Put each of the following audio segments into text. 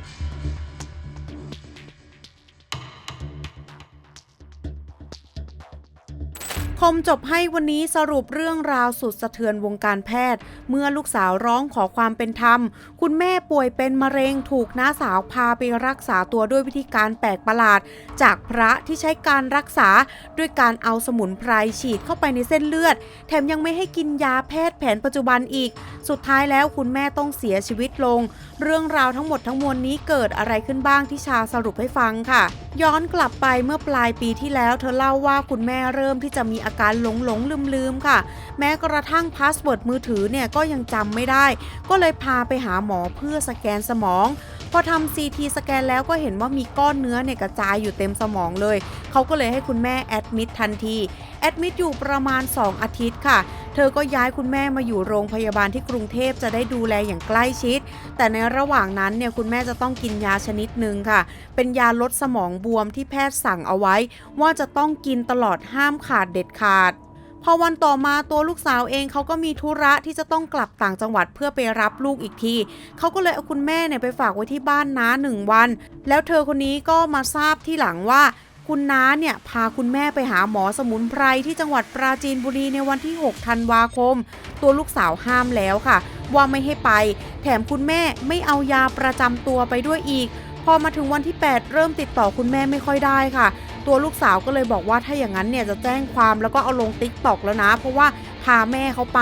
Thank you. คมจบให้วันนี้สรุปเรื่องราวสุดสะเทือนวงการแพทย์ เมื่อลูกสาวร้องขอความเป็นธรรม คุณแม่ป่วยเป็นมะเร็งถูกน้าสาวพาไปรักษาตัวด้วยวิธีการแปลกประหลาด จากพระที่ใช้การรักษาด้วยการเอาสมุนไพรฉีดเข้าไปในเส้นเลือด แถมยังไม่ให้กินยาแพทย์แผนปัจจุบันอีก สุดท้ายแล้วคุณแม่ต้องเสียชีวิตลง เรื่องราวทั้งหมดทั้งมวลนี้เกิดอะไรขึ้นบ้างที่ชาสรุปให้ฟังค่ะ ย้อนกลับไปเมื่อปลายปีที่แล้ว เธอเล่าว่าคุณแม่เริ่มที่จะมีอาการหลงหลงลืมลืมค่ะ แม้กระทั่งพาสเวิร์ดมือถือเนี่ยก็ยังจำไม่ได้ ก็เลยพาไปหาหมอเพื่อสแกนสมอง พอทำซีทีสแกนแล้วก็เห็นว่ามีก้อนเนื้อเนี่ยกระจายอยู่เต็มสมองเลย เขาก็เลยให้คุณแม่แอดมิดทันที แอดมิดอยู่ประมาณ 2 อาทิตย์ค่ะ เธอก็ย้ายคุณแม่มาอยู่โรงพยาบาลที่กรุงเทพจะได้ดูแลอย่างใกล้ชิด แต่ในระหว่างนั้นเนี่ยคุณแม่จะต้องกินยาชนิดหนึ่งค่ะ เป็นยาลดสมองบวมที่แพทย์สั่งเอาไว้ ว่าจะต้องกินตลอดห้ามขาดเด็ดขาด พอวันต่อมาตัวลูกสาวเองเขาก็มีธุระที่จะต้องกลับต่างจังหวัดเพื่อไปรับลูกอีกที เขาก็เลยเอาคุณแม่เนี่ยไปฝากไว้ที่บ้านน้าหนึ่งวัน แล้วเธอคนนี้ก็มาทราบที่หลังว่าคุณน้าเนี่ยพาคุณแม่ไปหาหมอสมุนไพรที่จังหวัดปราจีนบุรีในวันที่ 6 ธันวาคม ตัวลูกสาวห้ามแล้วค่ะ ว่าไม่ให้ไป แถมคุณแม่ไม่เอายาประจำตัวไปด้วยอีก พอมาถึงวันที่ 8 เริ่มติดต่อคุณแม่ไม่ค่อยได้ค่ะ ตัวลูกสาวก็เลยบอกว่าถ้าอย่างนั้นเนี่ยจะแจ้งความแล้วก็เอาลงติ๊กตอกแล้วนะ เพราะว่าพาแม่เขาไป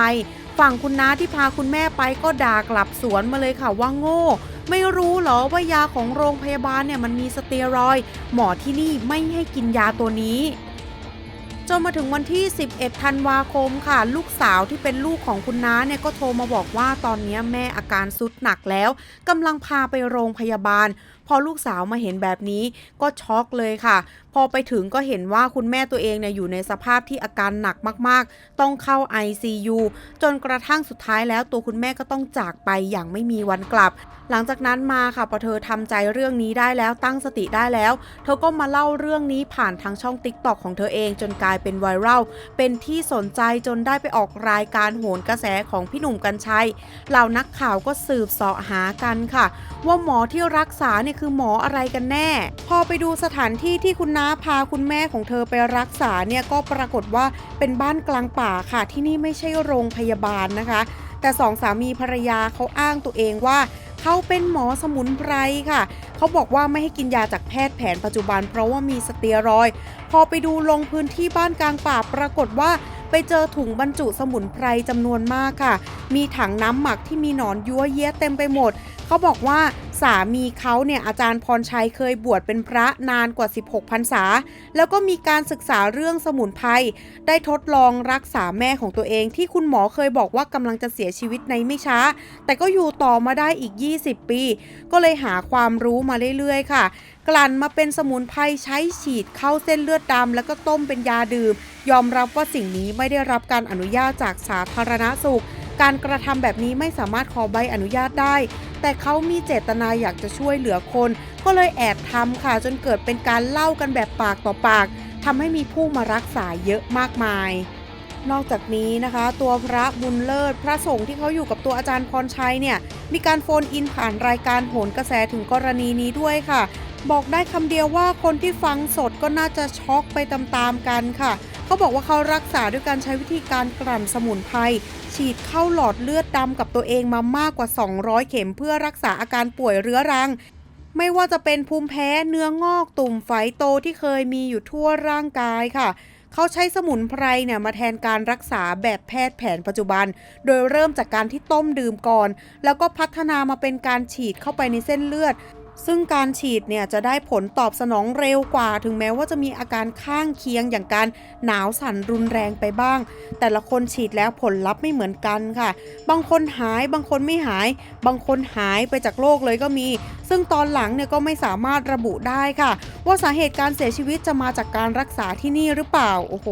ฝั่งคุณน้าที่พาคุณแม่ไปก็ด่ากลับสวนมาเลยค่ะว่าโง่ ไม่รู้เหรอว่ายาของโรงพยาบาลเนี่ยมันมีสเตียรอยด์หมอที่นี่ไม่ให้กินยาตัวนี้จนมาถึงวันที่ 11 ธันวาคมค่ะ ลูกสาวที่เป็นลูกของคุณน้าเนี่ยก็โทรมาบอกว่าตอนนี้แม่อาการสุดหนักแล้วกำลังพาไปโรงพยาบาล พอลูกสาวมาเห็นแบบนี้ก็ช็อกเลยค่ะ พอไปถึงก็เห็นว่าคุณแม่ตัวเองเนี่ยอยู่ในสภาพที่อาการหนักมากๆ ต้องเข้า ICU จนกระทั่งสุดท้ายแล้วตัวคุณแม่ก็ต้องจากไปอย่างไม่มีวันกลับ หลังจากนั้นมาค่ะพอเธอทำใจเรื่องนี้ได้แล้วตั้งสติได้แล้ว เธอก็มาเล่าเรื่องนี้ผ่านทางช่อง t ิ k t o k ของเธอเองจนกลายเป็นไวรัลเป็นที่สนใจจนได้ไปออกรายการโหนกระแสของพี่หนุ่มกัญชัยเหล่านักข่าวก็สืบเสาะหากันค่ะ ว่าหมอที่รักษาเนี่ยคือหมออะไรกันแน่ พอไปดูสถานที่ที่คุณนาพาคุณแม่ของเธอไปรักษาเนี่ยก็ปรากฏว่าเป็นบ้านกลางป่าค่ะ ที่นี่ไม่ใช่โรงพยาบาลนะคะ แต่สองสามีภรรยาเขาอ้างตัวเองว่าเขาเป็นหมอสมุนไพรค่ะ เขาบอกว่าไม่ให้กินยาจากแพทย์แผนปัจจุบัน เพราะว่ามีสเตียรอย พอไปดูลงพื้นที่บ้านกลางป่าปรากฏว่าไปเจอถุงบรรจุสมุนไพรจำนวนมากค่ะ มีถังน้ำหมักที่มีหนอนยั่วเยี้ยเต็มไปหมด เขาบอกว่า สามีเขาเนี่ยอาจารย์พรชัยเคยบวชเป็นพระนานกว่า 16พรรษา แล้วก็มีการศึกษาเรื่องสมุนไพรได้ทดลองรักษาแม่ของตัวเอง ที่คุณหมอเคยบอกว่ากำลังจะเสียชีวิตในไม่ช้า แต่ก็อยู่ต่อมาได้อีก 20 ปี ก็เลยหาความรู้มาเรื่อยๆ ค่ะ กลั่นมาเป็นสมุนไพรใช้ฉีดเข้าเส้นเลือดดำแล้วก็ต้มเป็นยาดื่ม ยอมรับว่าสิ่งนี้ไม่ได้รับการอนุญาตจากสาธารณสุขการกระทำแบบนี้ไม่สามารถขอใบอนุญาตได้แต่เขามีเจตนาอยากจะช่วยเหลือคน ก็เลยแอบทำค่ะจนเกิดเป็นการเล่ากันแบบปากต่อปากทำให้มีผู้มารักษาเยอะมากมาย นอกจากนี้นะคะ ตัวพระบุญเลิศพระสงฆ์ที่เขาอยู่กับตัวอาจารย์พรชัยเนี่ยมีการโฟนอินผ่านรายการโหนกระแสถึงกรณีนี้ด้วยค่ะ บอกได้คำเดียวว่าคนที่ฟังสดก็น่าจะช็อกไปตามๆกันค่ะ เขาบอกว่าเขารักษาด้วยการใช้วิธีการกลั่นสมุนไพรฉีดเข้าหลอดเลือดดำกับตัวเองมามากกว่า 200 เข็มเพื่อรักษาอาการป่วยเรื้อรัง ไม่ว่าจะเป็นภูมิแพ้เนื้องอกตุ่มไฝโตที่เคยมีอยู่ทั่วร่างกายค่ะเขาใช้สมุนไพรเนี่ยมาแทนการรักษาแบบแพทย์แผนปัจจุบัน โดยเริ่มจากการที่ต้มดื่มก่อน แล้วก็พัฒนามาเป็นการฉีดเข้าไปในเส้นเลือด ซึ่งการฉีดเนี่ยจะได้ผลตอบสนองเร็วกว่า ถึงแม้ว่าจะมีอาการข้างเคียงอย่างการหนาวสั่นรุนแรงไปบ้าง แต่ละคนฉีดแล้วผลลัพธ์ไม่เหมือนกันค่ะ บางคนหายบางคนไม่หาย บางคนหายไปจากโลกเลยก็มี ซึ่งตอนหลังเนี่ยก็ไม่สามารถระบุได้ค่ะ ว่าสาเหตุการเสียชีวิตจะมาจากการรักษาที่นี่หรือเปล่าโอ้โห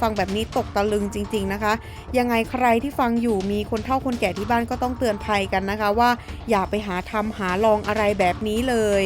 ฟังแบบนี้ตกตะลึงจริง ๆนะคะ ยังไงใครที่ฟังอยู่มีคนเฒ่าคนแก่ที่บ้านก็ต้องเตือนภัยกันนะคะว่า อย่าไปหาทำหาลองอะไรแบบนี้เลย